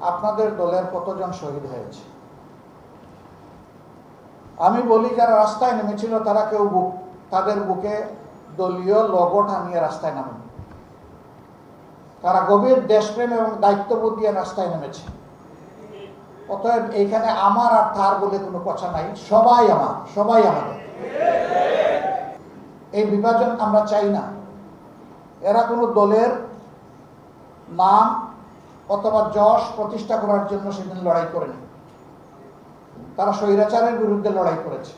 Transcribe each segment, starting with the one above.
আপনাদের দলের কতজন শহীদ হয়েছে? আমি বলি, যারা রাস্তায় নেমেছিল, তারা কেউ বুক, তাদের বুকে দলীয় লগো টানিয়ে রাস্তায় নামেন। তারা গভীর দেশপ্রেম এবং দায়িত্ববোধ দিয়ে রাস্তায় নেমেছে। অতএব এইখানে আমার আর তার বলে কোনো কথা নাই। সবাই আমার, সবাই আমাদের। এই বিভাজন আমরা চাই না। এরা কোনো দলের নাম অথবা যশ প্রতিষ্ঠা করার জন্য সেদিন লড়াই করেনি। তারা স্বৈরাচারের বিরুদ্ধে লড়াই করেছে।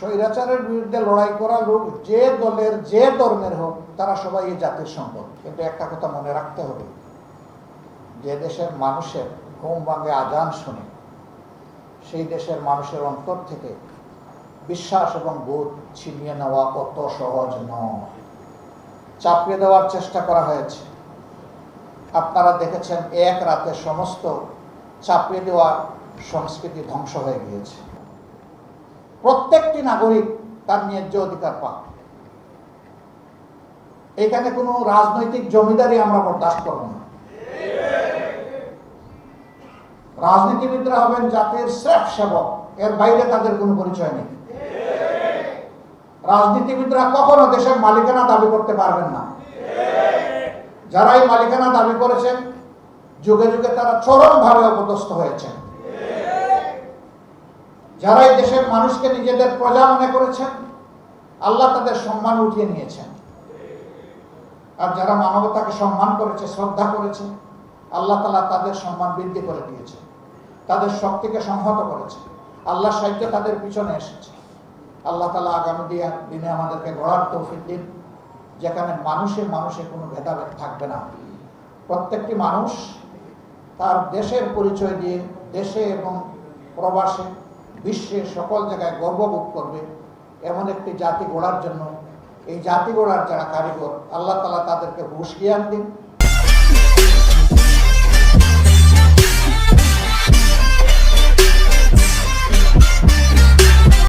স্বৈরাচারের বিরুদ্ধে লড়াই করা লোক যে দলের, যে ধর্মের হোক, তারা সবাই এই জাতির সম্পদ। কিন্তু একটা কথা মনে রাখতে হবে, যে দেশের মানুষের ঘুম ভাঙে আজান শুনে, সেই দেশের মানুষের অন্তর থেকে বিশ্বাস এবং বোধ ছিনিয়ে নেওয়া অত সহজ নয়। চাপিয়ে দেওয়ার চেষ্টা করা হয়েছে। আপনারা দেখেছেন এক রাতে সমস্ত চাপিয়ে দেওয়া সংস্কৃতি ধ্বংস হয়ে গিয়েছে। প্রত্যেকটি নাগরিক তার ন্যায্য অধিকার পান এখানে কোনো রাজনৈতিক জমিদারি আমরা বরদাস্ত করব না। রাজনীতিবিদরা হবেন জাতির শ্রেফ সেবক, এর বাইরে তাদের কোনো পরিচয় নেই। রাজনীতিবিদরা কখনো দেশের মালিকানা দাবি করতে পারবেন না। যারা এই মালিকানা দাবি করেছেন, যুগে যুগে তারা চরমভাবে অপদস্থ হয়েছেন। যারা এই দেশের মানুষকে নিজেদের প্রজা মনে করেছেন, আল্লাহ তাদের সম্মান উঠিয়ে নিয়েছেন। আর যারা মানবতাকে সম্মান করেছে, শ্রদ্ধা করেছে, আল্লাহ তালা তাদের সম্মান বৃদ্ধি করে দিয়েছে। তাদের শক্তিকে সংহত করেছে। আল্লাহ সাহিত্য তাদের পিছনে এসেছে। আল্লাহ তালা আগামী দিনে আমাদেরকে গড়ার তৌফিক দিন। যেখানে মানুষের মানুষে কোনো ভেদাভেদ থাকবে না। প্রত্যেকটি মানুষ তার দেশের পরিচয় দিয়ে দেশে এবং প্রবাসে বিশ্বের সকল জায়গায় গর্ববোধ করবে এমন একটি জাতি গড়ার জন্য। এই জাতি গড়ার যারা কারিগর, আল্লাহ তালা তাদেরকে হুশ জ্ঞান দিন।